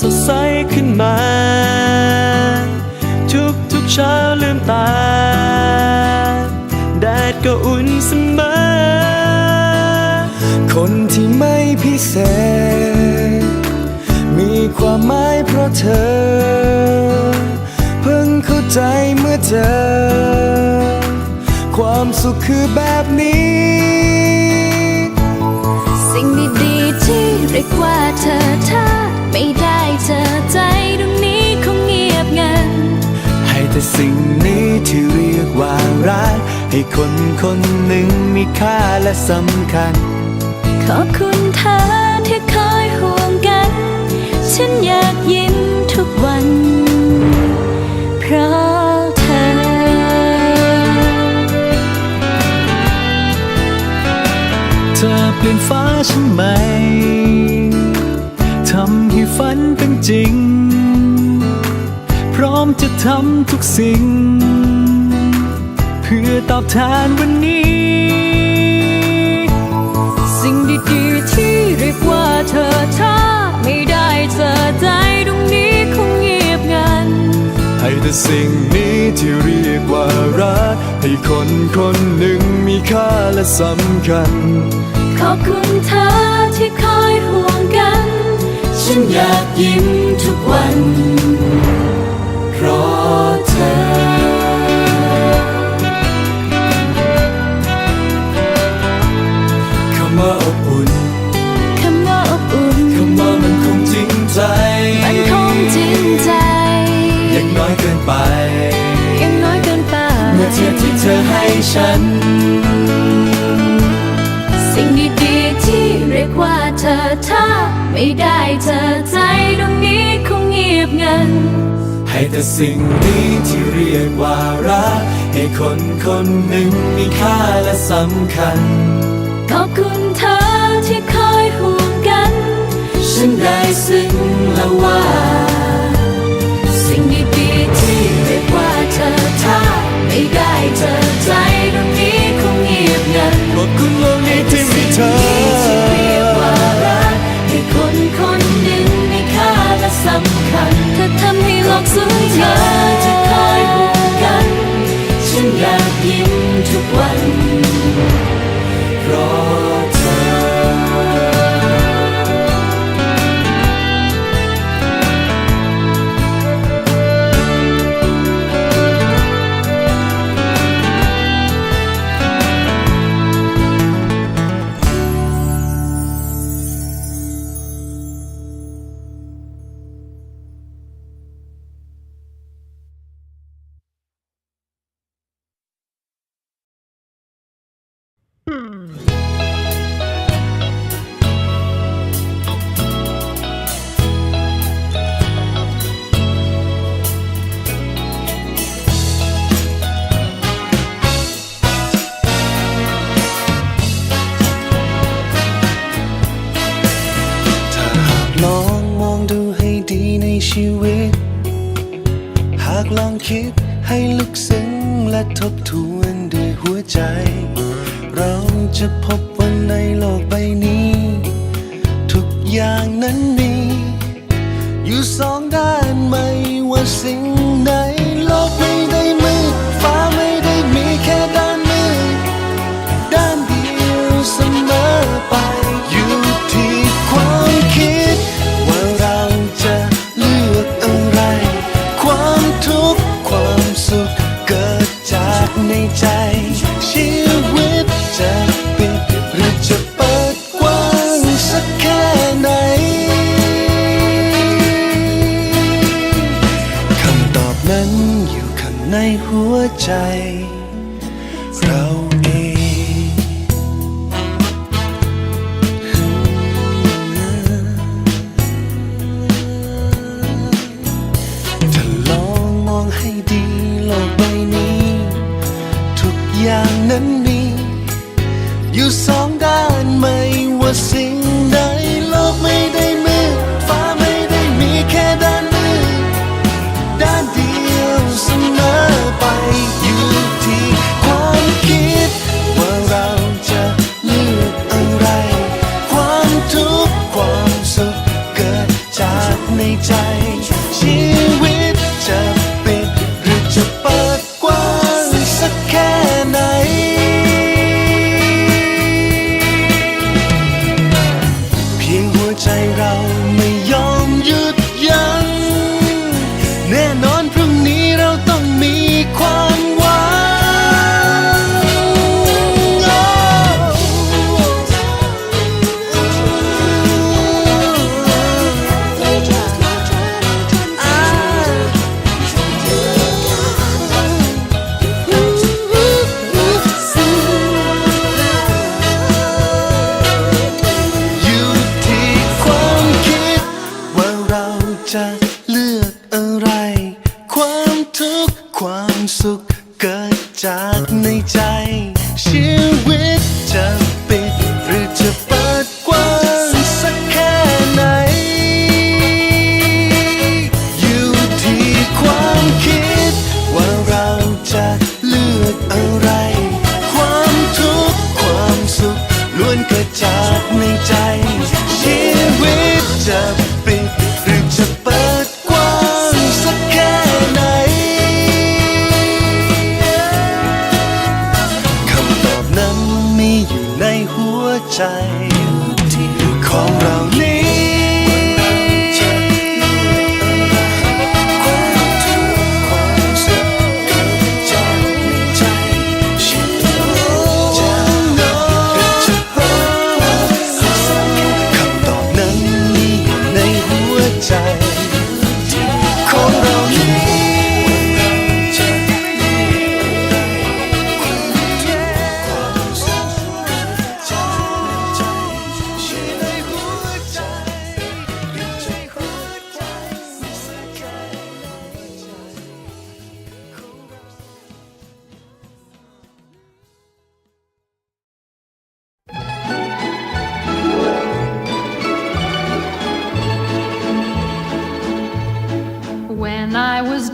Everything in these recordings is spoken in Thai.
สดใสขึ้นมา ทุกทุกเช้าลืมตา แดดก็อุ่นเสมอ คนที่ไม่พิเศษ มีความหมายเพราะเธอ เพิ่งเข้าใจเมื่อเจอ ความสุขคือแบบนี้สิ่งดีๆที่เรียกว่าเธอเธา สิ่งนี้ที่เรียกว่ารักให้คนคนหนึ่งมีค่าและสำคัญ ขอบคุณเธอที่คอยห่วงกัน ฉันอยากยิ้มทุกวัน เพราะเธอ เธอเปลี่ยนฟ้าฉันไหม ทำให้ฝันเป็นจริงพร้อมจะ ทำทุกสิ่ง เพื่อตอบแทนวันนี้ สิ่งดีๆที่เรียกว่าเธอถ้าไม่ได้เจอใจตรงนี้คงเงียบงัน ให้แต่สิ่งนี้ที่เรียกว่ารัก ให้คนคนหนึ่งมีค่าและสำคัญ ขอบคุณเธอที่คอยห่วงกัน ฉันอยากยิ้มทุกวัน เพราะเธอคำว่าอบอุ่นคำว่าอบอุ่นคำว่ามันคงจริงใจ มันคงจริงใจ ยังน้อยเกินไป ยังน้อยเกินไป เมื่อเทียบที่เธอให้ฉัน สิ่งดีๆที่เรียกว่าเธอถ้าไม่ได้เจอใจตรงนี้ แต่สิ่งนี้ที่เรียกว่ารัก ให้คนคนหนึ่งมีค่าและสำคัญ ขอบคุณเธอที่คอยห่วงกัน ฉันได้ซึ้งแล้วว่า วิต หากลองคิดให้ลึกซึ้งและทบทวนด้วยหัวใจ เราจะพบว่าในโลกใบนี้ ทุกอย่างนั้นมี อยู่สองด้านไม่ว่าสิ่งใดโลกไ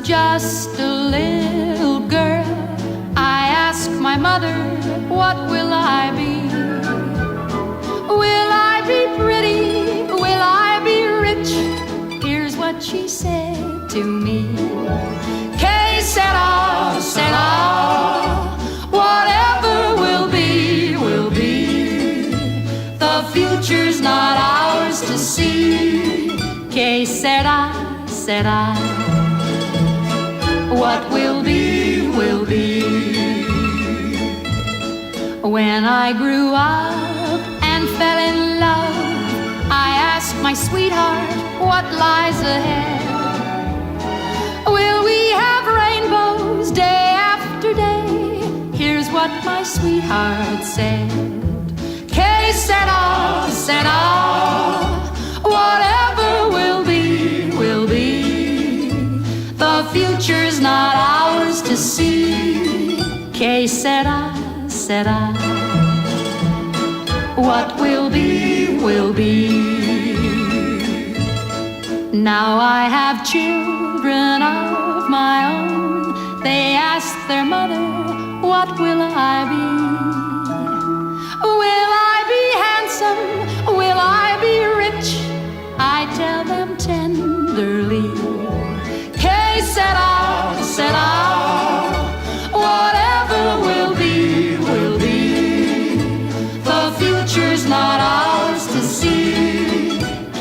just a little girl. I ask my mother, What will I be? Will I be pretty? Will I be rich? Here's what she said to me. Que sera, sera. Whatever will be, will be. The future's not ours to see. Que sera, sera. What will be, will be. When I grew up and fell in love, I asked my sweetheart what lies ahead. Will we have rainbows day after day? Here's what my sweetheart said. Que sera, all." future's not ours to see. Que sera, sera. What will be, will be. Now I have children of my own. They ask their mother, What will I be? Will I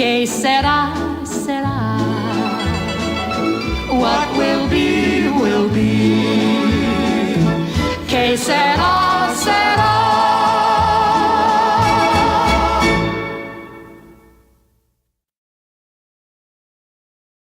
Quem será, será? o aquele.